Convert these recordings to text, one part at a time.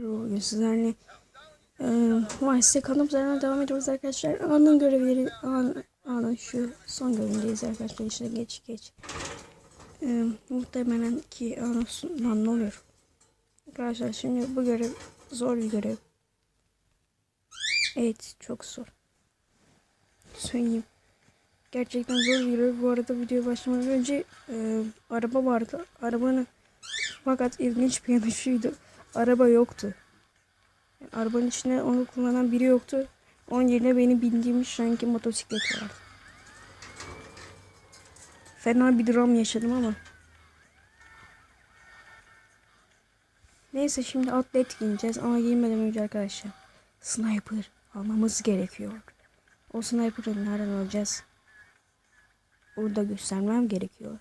Bugün sizlerle e, Vice'de kalıp üzerinden devam ediyoruz arkadaşlar. Anın görevleri, an, anın şu son görevdeyiz arkadaşlar. İşte geç geç. E, muhtemelen ki anın ne oluyor? Arkadaşlar şimdi bu görev zor bir görev. Evet çok zor. Söyleyeyim. Gerçekten zor bir görev. Bu arada videoya başlamadan önce e, araba vardı. Arabanın fakat ilginç bir yanı şuydu. Araba yoktu. Yani arabanın içinde onu kullanan biri yoktu. Onun yerine benim bindiğim sanki motosiklet vardı. Fena bir dram yaşadım ama. Neyse şimdi atlet giyeceğiz ama giyinmeden önce arkadaşlar. Sniper almamız gerekiyor. O sniper'ı nereden alacağız? Burada göstermem gerekiyor.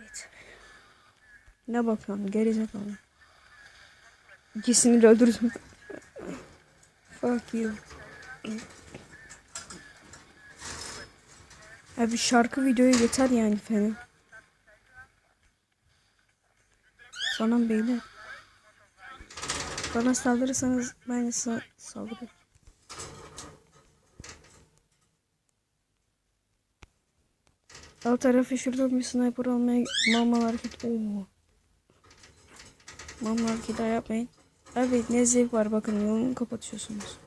Evet. Ne bakıyorsun gerizekalı. İkisini de öldürdüm. Fuck you. Abi şarkı videoya yeter yani falan. Sana beyler. Bana saldırırsanız ben de sa saldırırım. Alt tarafı şurada bir sniper almaya mama hareket. Oo. Mama hareketi yapmayın. Abi ne zevk var bakın yolunu kapatıyorsunuz.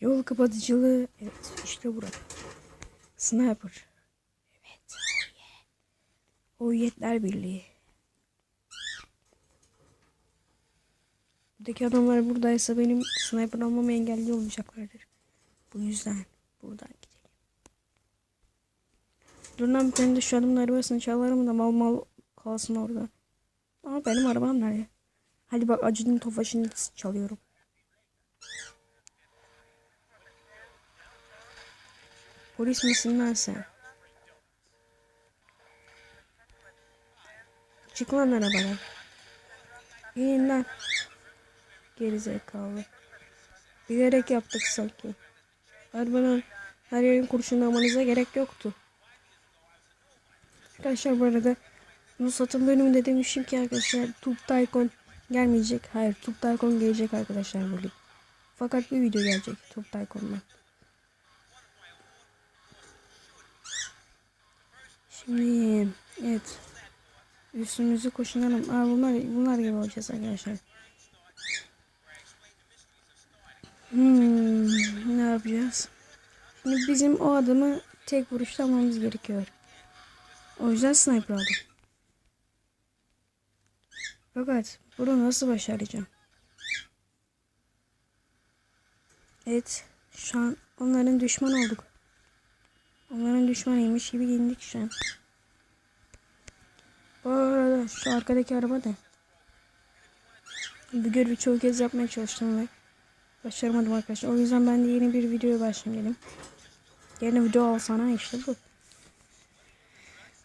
Yol kapatıcılığı. Evet işte burada. Sniper. Evet. Yeah. Hoyetler Birliği. Buradaki adamlar buradaysa benim sniper olmamı engelliyor olacaklardır. Bu yüzden buradan gidelim. Dur lan bir tane de şu adamın arabasını çalarım da mal mal kalsın orada. Ama benim arabam nerede? Hadi bak acının tofaşını çalıyorum. Polis misin lan sen? Çık lan arabadan. İn lan. Gerizekalı. Bilerek yaptık sanki. Arabanın her yerin kurşunlamanıza gerek yoktu. Arkadaşlar bu arada bu satım bölümünde demişim ki arkadaşlar Tube Tycoon gelmeyecek. Hayır Tube Tycoon gelecek arkadaşlar bugün. Fakat bir video gelecek Tube Tycoon'dan. Şimdi evet. Üstümüzü koşunalım. Aa bunlar bunlar gibi olacağız arkadaşlar. Hmm, ne yapacağız? Şimdi bizim o adamı tek vuruşta almamız gerekiyor. O yüzden sniper aldım. Fakat bunu nasıl başaracağım? Evet. Şu an onların düşman olduk. Onların düşmanıymış gibi giyindik şu an. Bu arada şu arkadaki araba da. Bu görevi çoğu kez yapmaya çalıştım ve başaramadım arkadaşlar. O yüzden ben de yeni bir videoya başlayayım. Yeni video alsana işte bu.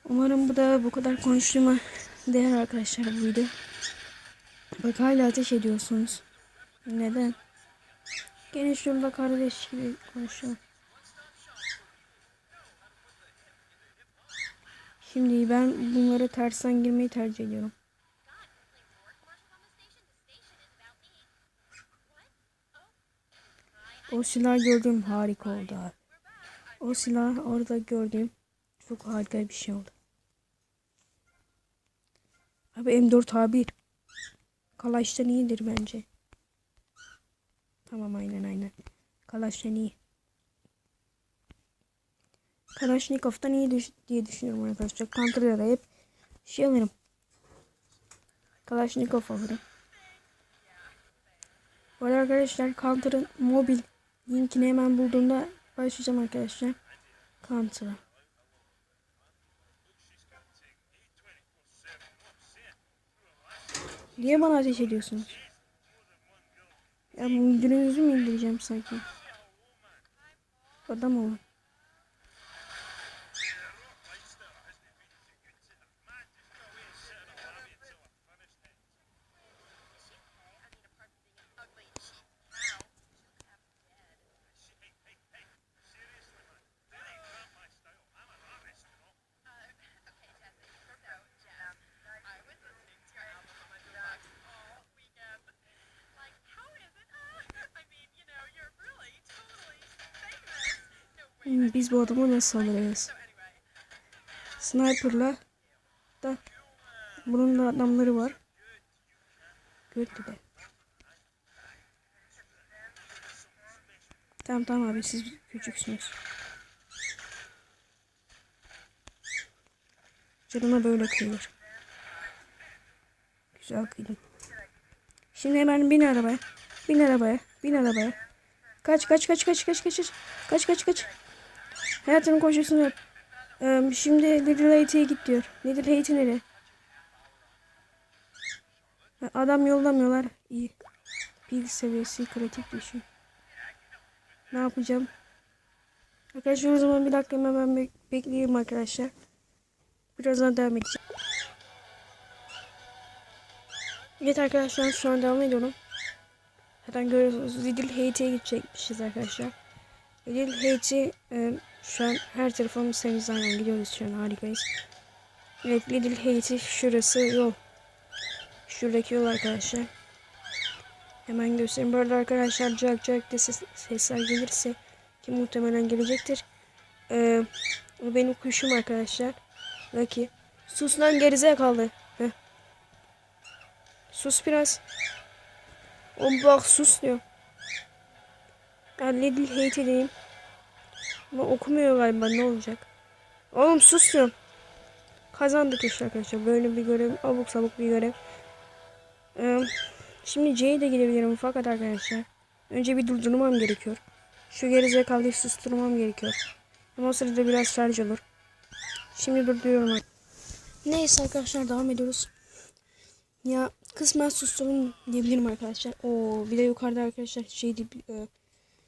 Umarım bu da bu kadar konuştuğuma değer arkadaşlar bu video. Bak hala ateş ediyorsunuz. Neden? Gene şurada kardeş gibi konuşuyorum. Şimdi ben bunlara tersten girmeyi tercih ediyorum. O silah gördüğüm harika oldu abi. O silah orada gördüğüm çok harika bir şey oldu. Abi M4 A1. Kalaş'tan iyidir bence. Tamam aynen aynen. Kalaş'tan iyi. Kalaşnikov'tan iyi diye düşünüyorum arkadaşlar. Counter'da da hep şey alırım. Kalaşnikov alırım. Bu arada arkadaşlar Counter'ın mobil linkini hemen bulduğumda başlayacağım arkadaşlar. Counter'a. Niye bana ateş ediyorsunuz? Ya müdürünüzü mü indireceğim sanki? Adam olun. Biz bu adamı nasıl alırız? Sniper'la da bunun da adamları var. Gördü de. Tamam tamam abi siz küçüksünüz. Canıma böyle kıyılır. Güzel kıydım. Şimdi hemen bin arabaya. Bin arabaya. Bin arabaya. Kaç kaç kaç kaç kaç kaç kaç kaç kaç kaç. Hayatının koşusunu yap. Ee, şimdi Little Hate'ye git diyor. Little Hate nereye? Ha, Adam yollamıyorlar. İyi. Pil seviyesi kritik düşüyor. Ne yapacağım? Arkadaşlar o zaman bir dakika hemen bek bekleyeyim arkadaşlar. Birazdan devam edeceğim. Evet arkadaşlar şu an devam ediyorum. Zaten görüyorsunuz Little Hate'e gidecekmişiz arkadaşlar. Little Hate'i e, şu an her tarafımız temiz aynen gidiyoruz şu an harikayız. Evet Little Hate'i şurası yol. Şuradaki yol arkadaşlar. Hemen göstereyim. Bu arada arkadaşlar cak cak diye ses, sesler gelirse ki muhtemelen gelecektir. Ee, o benim kuşum arkadaşlar. Lucky. Sus lan gerizekalı. Heh. Sus biraz. O bak sus diyor. Ben Little Hate edeyim. Ama okumuyor galiba ne olacak. Oğlum sus diyorum. Kazandık işte arkadaşlar. Böyle bir görev. Abuk sabuk bir görev. Ee, şimdi C'ye de gidebilirim fakat arkadaşlar. Önce bir durdurmam gerekiyor. Şu gerizekalıyı susturmam gerekiyor. Ama o sırada biraz şarj olur. Şimdi durduruyorum. Neyse arkadaşlar devam ediyoruz. Ya kısmen susturun diyebilirim arkadaşlar. Oo bir de yukarıda arkadaşlar şeydi e,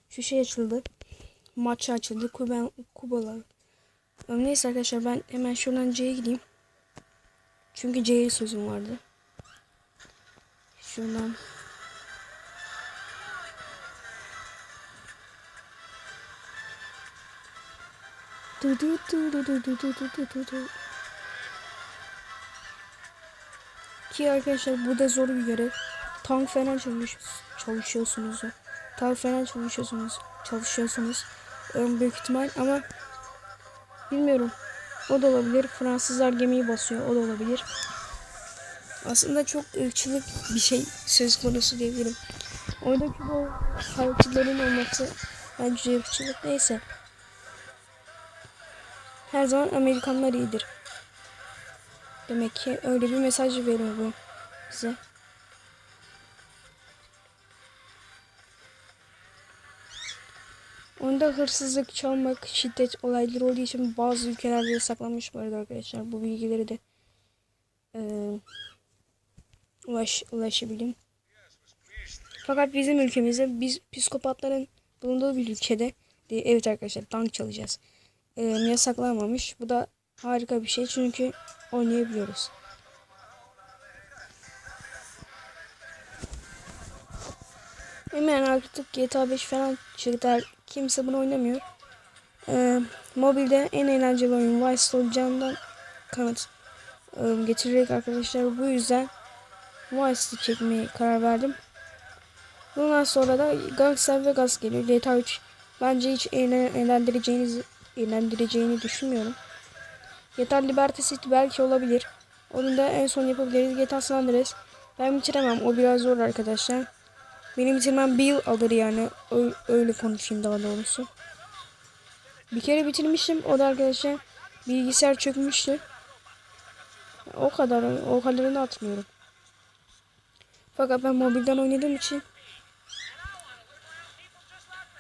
şu şey açıldı. Maç açıldı. Kuba, Kubalar. Neyse arkadaşlar ben hemen şuradan C'ye gideyim. Çünkü C'ye sözüm vardı. Şuradan. Du du du du du du du du du du. Ki arkadaşlar bu da zor bir görev. Tank falan çalış çalışıyorsunuz. Falan çalışıyorsunuz. Çalışıyorsunuz. Ee, büyük ihtimal ama bilmiyorum. O da olabilir. Fransızlar gemiyi basıyor. O da olabilir. Aslında çok ırkçılık bir şey söz konusu diyebilirim. Oradaki bu halkçıların olması bence ırkçılık. Neyse. Her zaman Amerikanlar iyidir. Demek ki öyle bir mesaj veriyor bu bize. Onda hırsızlık, çalmak, şiddet olayları olduğu için bazı ülkelerde yasaklanmış bu arada arkadaşlar. Bu bilgileri de eee ulaş, ulaşabileyim. Fakat bizim ülkemizde biz psikopatların bulunduğu bir ülkede de, evet arkadaşlar tank çalacağız. Eee yasaklanmamış. Bu da harika bir şey çünkü oynayabiliyoruz. Hemen artık GTA 5 falan çıktı. Kimse bunu oynamıyor. Ee, mobilde en eğlenceli oyun Vice olacağından kanıt e, getirerek arkadaşlar. Bu yüzden Vice'ı çekmeye karar verdim. Bundan sonra da Gangster Vegas geliyor. GTA 3 bence hiç eğlen- eğlendireceğiniz eğlendireceğini düşünmüyorum. GTA Liberty City belki olabilir. Onu da en son yapabiliriz. GTA San Andreas. Ben bitiremem. O biraz zor arkadaşlar. Benim bitirmem bir yıl alır yani. Öyle, konuşayım daha doğrusu. Bir kere bitirmiştim. O da arkadaşlar bilgisayar çökmüştü. O kadar. O kadarını atmıyorum. Fakat ben mobilden oynadığım için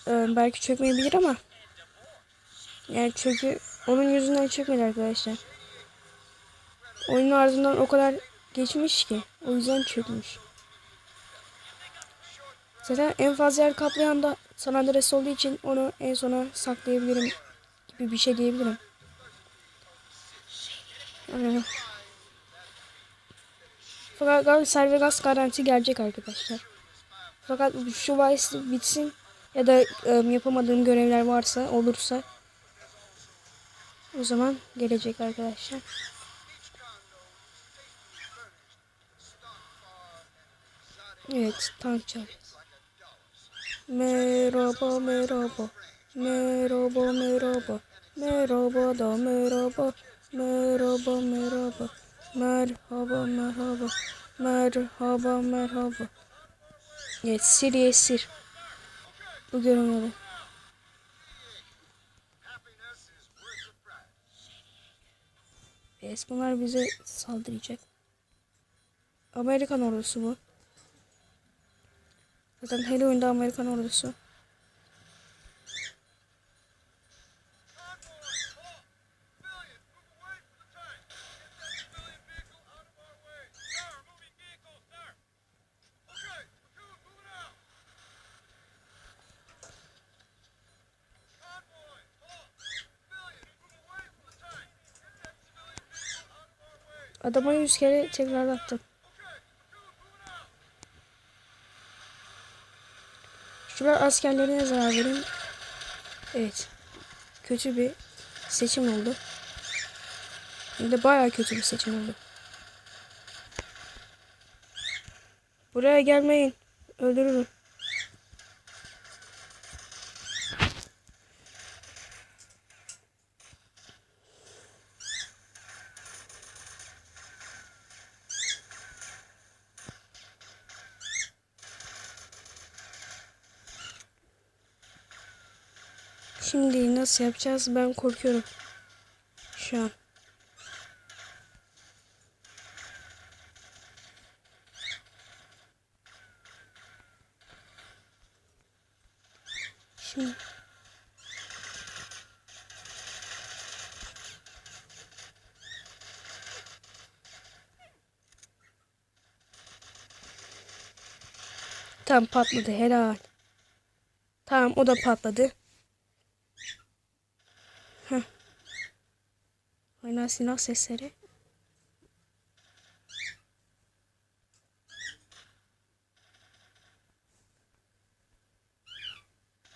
e, belki çökmeyebilir ama yani çünkü onun yüzünden çökmedi arkadaşlar. Oyunun ardından o kadar geçmiş ki. O yüzden çökmüş. Zaten en fazla yer kaplayan da San Andreas olduğu için onu en sona saklayabilirim gibi bir şey diyebilirim. Fakat Galatasaray gaz garanti gelecek arkadaşlar. Fakat şu Vice bitsin ya da e, yapamadığım görevler varsa olursa o zaman gelecek arkadaşlar. Evet tank çalacağız. Merhaba merhaba. Merhaba merhaba. Merhaba da merhaba. Merhaba merhaba. Merhaba merhaba. Merhaba merhaba. Evet sir esir. Bu görünmeli. Evet bunlar bize saldıracak. Amerikan ordusu bu. Zaten hele oyunda Amerikan ordusu. Adama yüz kere tekrar attım. Şurada askerlerine zarar verin. Evet. Kötü bir seçim oldu. Hem de bayağı kötü bir seçim oldu. Buraya gelmeyin. Öldürürüm. Şimdi nasıl yapacağız ben korkuyorum. Şu an. Tam patladı helal. Tamam o da patladı. Oynar silah sesleri.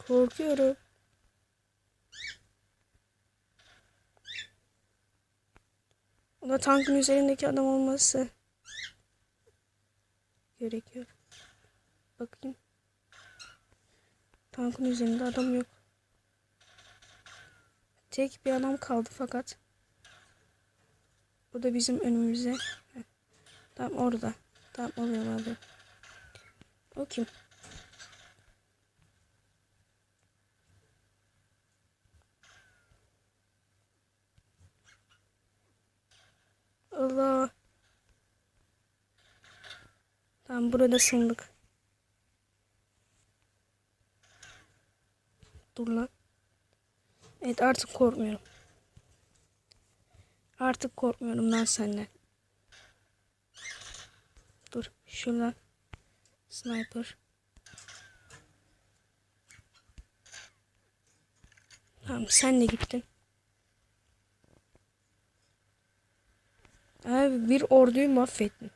Korkuyorum. O da tankın üzerindeki adam olması gerekiyor. Bakayım. Tankın üzerinde adam yok. Tek bir adam kaldı fakat. O da bizim önümüze. Tam orada. Tam oluyor abi. O kim? Allah. Tamam burada sındık. Dur lan. Evet artık korkmuyorum. Artık korkmuyorum lan senden. Dur şuradan. Sniper. Tamam sen de gittin. Abi bir orduyu mahvettin.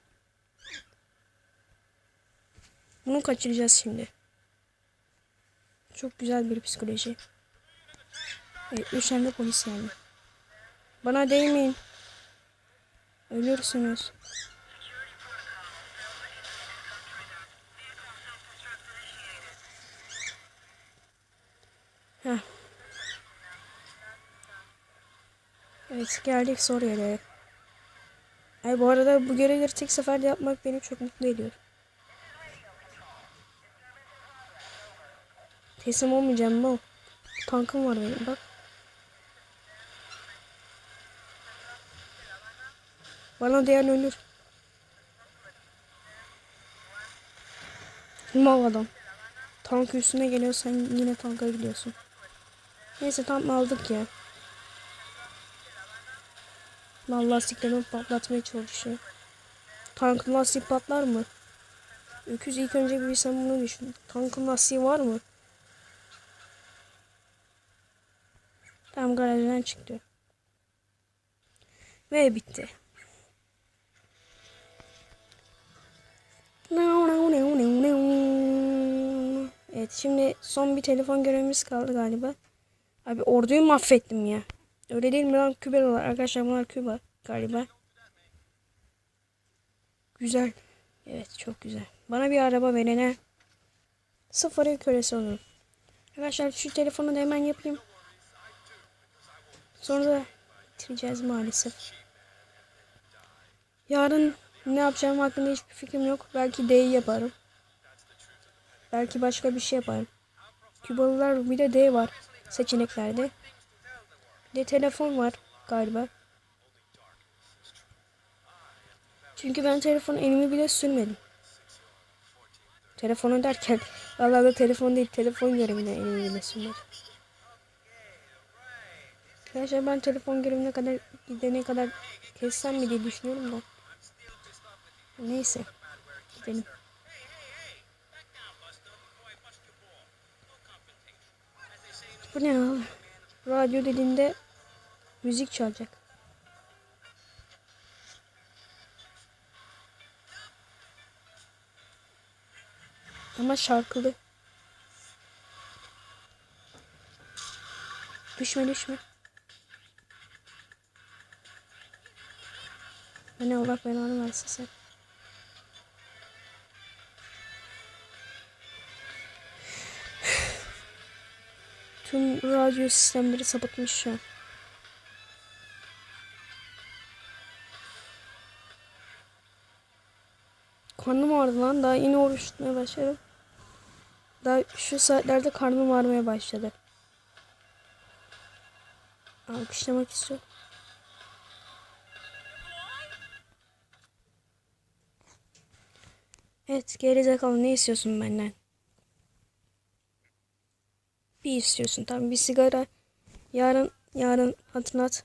Bunu kaçıracağız şimdi. Çok güzel bir psikoloji. Evet, üç tane polis yani. Bana değmeyin. Ölürsünüz. Heh. Evet geldik soru yere. Ay bu arada bu görevleri tek seferde yapmak beni çok mutlu ediyor. Teslim olmayacağım mı? Tankım var benim bak. Bana değen ölür. Mal adam. Tank üstüne geliyor sen yine tanka gidiyorsun. Neyse tam aldık ya. Mal lastiklerini patlatmaya çalışıyor. Tankın lastiği patlar mı? Öküz ilk önce bir sen bunu düşün. Tankın lastiği var mı? Tam garajdan çıktı. Ve bitti. Evet şimdi son bir telefon görevimiz kaldı galiba. Abi orduyu mahvettim ya. Öyle değil mi lan Kübalılar? Arkadaşlar bunlar Küba galiba. Güzel. Evet çok güzel. Bana bir araba verene sıfırın kölesi olurum. Arkadaşlar şu telefonu da hemen yapayım. Sonra da bitireceğiz maalesef. Yarın ne yapacağım hakkında hiçbir fikrim yok. Belki D yaparım. Belki başka bir şey yaparım. Kübalılar bir de D var seçeneklerde. Bir de telefon var galiba. Çünkü ben telefon elimi bile sürmedim. Telefonu derken vallahi da telefon değil telefon görevine elimi bile sürmedim. Arkadaşlar ben telefon görevine kadar gidene kadar kessem mi diye düşünüyorum da. Neyse. Gidelim. Bu ne abi? Radyo dediğinde müzik çalacak. Ama şarkılı. Düşme düşme. Hani Allah belanı versin sen. Tüm radyo sistemleri sapıtmış şu an. Karnım ağrıdı lan. Daha yeni oruç tutmaya başladım. Daha şu saatlerde karnım ağrımaya başladı. Alkışlamak istiyorum. Evet gerizekalı ne istiyorsun benden? Bir istiyorsun tamam bir sigara. Yarın yarın hatırlat.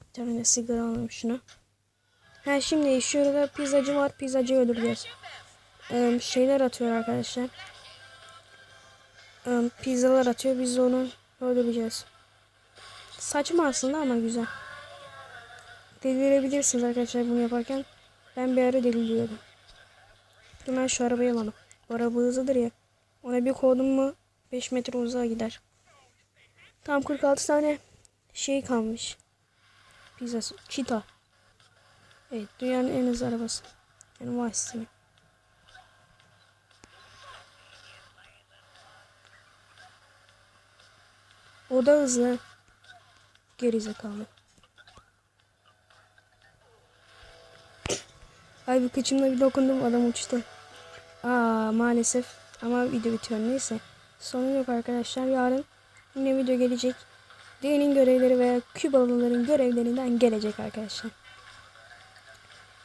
Bir tane sigara alalım şunu. Ha şimdi şurada pizzacı var. Pizzacıyı öldüreceğiz. Ee, şeyler atıyor arkadaşlar. Ee, pizzalar atıyor. Biz onu öldüreceğiz. Saçma aslında ama güzel. Delirebilirsiniz arkadaşlar bunu yaparken. Ben bir ara deliriyordum. Hemen şu arabayı alalım. Bu araba hızlıdır ya. Ona bir kovdum mu 5 metre uzağa gider. Tam 46 tane şey kalmış. Pizzası. Cheetah. Evet dünyanın en hızlı arabası. Yani Vice City. O da hızlı. Gerizekalı. Ay bir kıçımla bir dokundum adam uçtu. Aa maalesef ama video bitiyor neyse. Sorun yok arkadaşlar yarın yine video gelecek. D'nin görevleri veya Kübalıların görevlerinden gelecek arkadaşlar.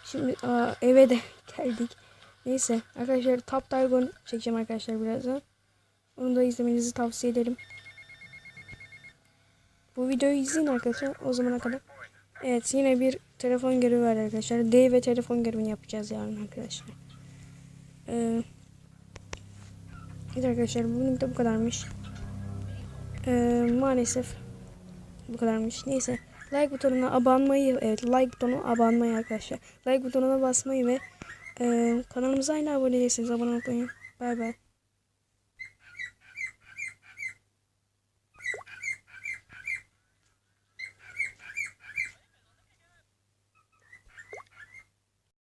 Şimdi aa, eve de geldik. Neyse arkadaşlar Top Dragon çekeceğim arkadaşlar birazdan. Onu da izlemenizi tavsiye ederim. Bu videoyu izleyin arkadaşlar o zamana kadar. Evet yine bir telefon görevi var arkadaşlar. D ve telefon görevini yapacağız yarın arkadaşlar. Ee, evet arkadaşlar bugün de bu kadarmış. Ee, maalesef bu kadarmış. Neyse like butonuna abanmayı evet like butonu abanmayı arkadaşlar. Like butonuna basmayı ve e, kanalımıza hala abone değilseniz abone olmayı. Bay bay.